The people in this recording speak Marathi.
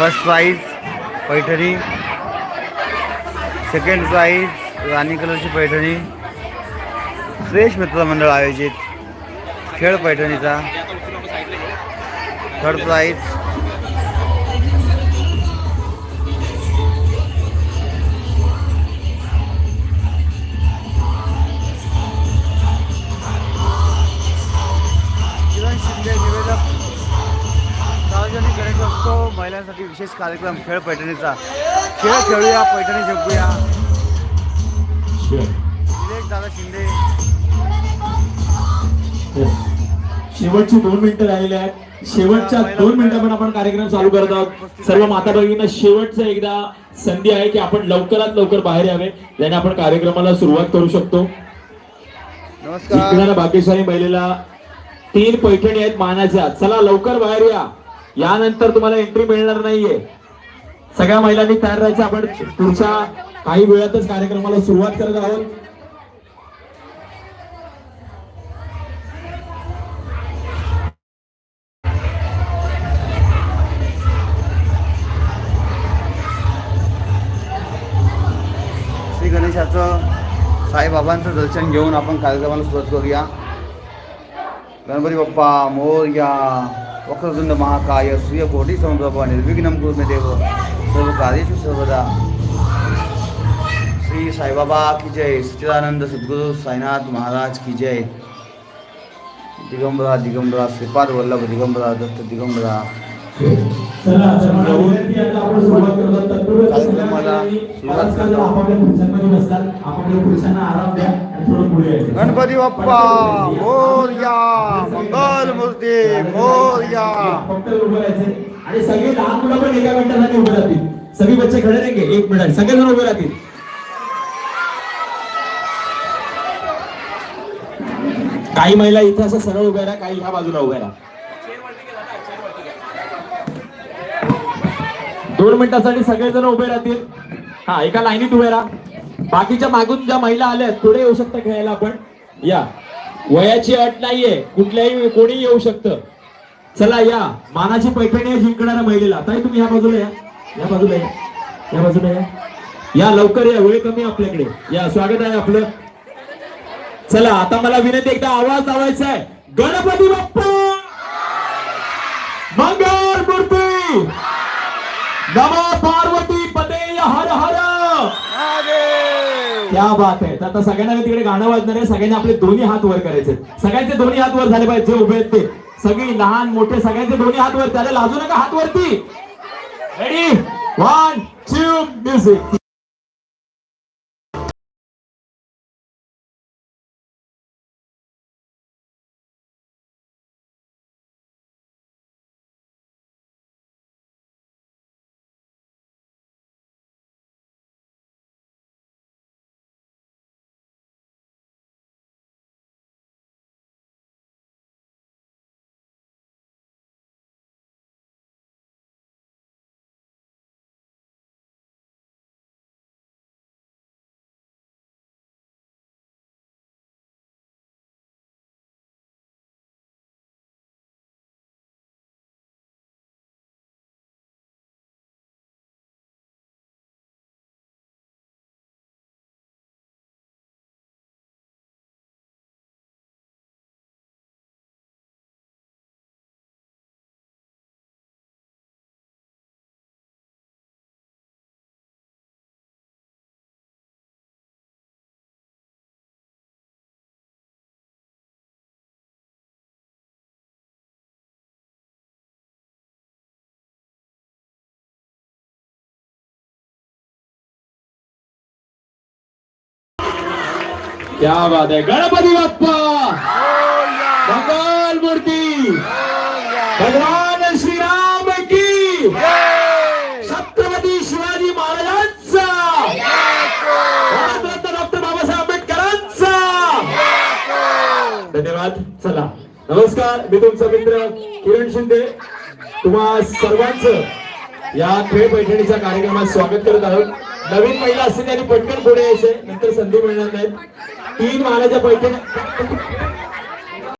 First prize paithani. Second prize राणी कलरची पैठणी. श्रेष्ठ मित्रमंडळ आयोजित. खेळ पैठणीचा. थर्ड प्राईज गणेशोत्सव महिलांसाठी विशेष कार्यक्रम खेळ पैठणीचा. खेळ खेळूया पैठणी जिंकूया निलेश दादा शिंदे. शेवटची दोन मिनिटं राहिली आहेत. शेवटच्या दोन मिनिटांमध्ये आपण कार्यक्रम चालू करत आहोत. सर्व माता भगिनींना शेवटचं एकदा संधी आहे की आपण लवकरात लवकर बाहेर यावे. त्याने आपण कार्यक्रमाला सुरुवात करू शकतो. नमस्कार. भाग्यशाली महिलेला तीन पैठणी आहेत मानाच्या. चला लवकर बाहेर या. यानंतर तुम्हाला एंट्री मिळणार नाहीये. सगळ्या महिलांनी तयार राहायचं आपण पुढच्या काही वेळातच कार्यक्रमाला सुरुवात करत आहोत. श्री गणेशाचं साईबाबांचं दर्शन घेऊन आपण कार्यक्रमाला सुरुवात करूया. गणपती बाप्पा मोर्या. వక్రతుండ మహాకాయ సూర్యకోటి సమప్రభ నిర్విఘ్నం కూర్మదేవ సర్వకాదేశు సర్వదా. శ్రీ సాయిబాబా కి జై సచిదానంద సద్గురు సాయినాథ్ మహారాజ్కి జై. దిగంబరా దిగంబరా శ్రీపాద వల్లభ దిగంబరా దత్త దిగంబరా. गणपती बाप्पा मोरया मंगल मूर्ती मोरया. आणि सगळे लहान मुलं पण एका मिनिटासाठी उभे राहतील. सगळे बच्चे खडे रहेंगे एक मिनिट. सगळेजण उभे राहतील. काही महिला इथे असं सरळ उभ्या राहा काही ह्या बाजूला उभ्या राहा. दोन मिनिटासाठी सगळेजण उभे राहतील. हा एका लाईनीत उभे राहा. बाकीच्या मागून ज्या महिला आल्या पुढे येऊ शकता खेळायला आपण. या. वयाची अट नाहीये. कुठल्याही कोणी येऊ शकतं. चला या. मानाची पैठणी जिंकणाऱ्या महिलेला. ताई तुम्ही या बाजूला या. या बाजूला या. या बाजूला या. या लवकर या. वेळ कमी आपल्याकडे. या स्वागत आहे आपलं. चला आता मला विनंती एकदा आवाज लावायचा आहे. गणपती बाप्पा! मंगल! नमो पार्वती पते हर हर। क्या बात आहे. आता सगळ्यांना मी तिकडे गाणं वाजणार आहे. सगळ्यांनी आपले दोन्ही हात वर करायचे. सगळ्यांचे दोन्ही हात वर झाले पाहिजे. जे उभे आहेत ते. सगळी लहान मोठे सगळ्यांचे दोन्ही हात वर त्याला लाजू नका हात वरती. रेडी वन टू म्युझिक क्या बात आहे गणपती बाप्पा! मंगल मूर्ती! भगवान श्रीराम की! छत्रपती शिवाजी महाराजांचा! भारतरत्न डॉक्टर बाबासाहेब आंबेडकरांचा! धन्यवाद. चला. नमस्कार. मी तुमचा मित्र किरण शिंदे. तुम्हा सर्वांचं या खेळ पैठणीच्या कार्यक्रमात स्वागत करत आहोत. नवीन महिला असते त्यांनी पटकन पुढे यायचे. नंतर संधी मिळणार नाही तीन मानाच्या पैठणी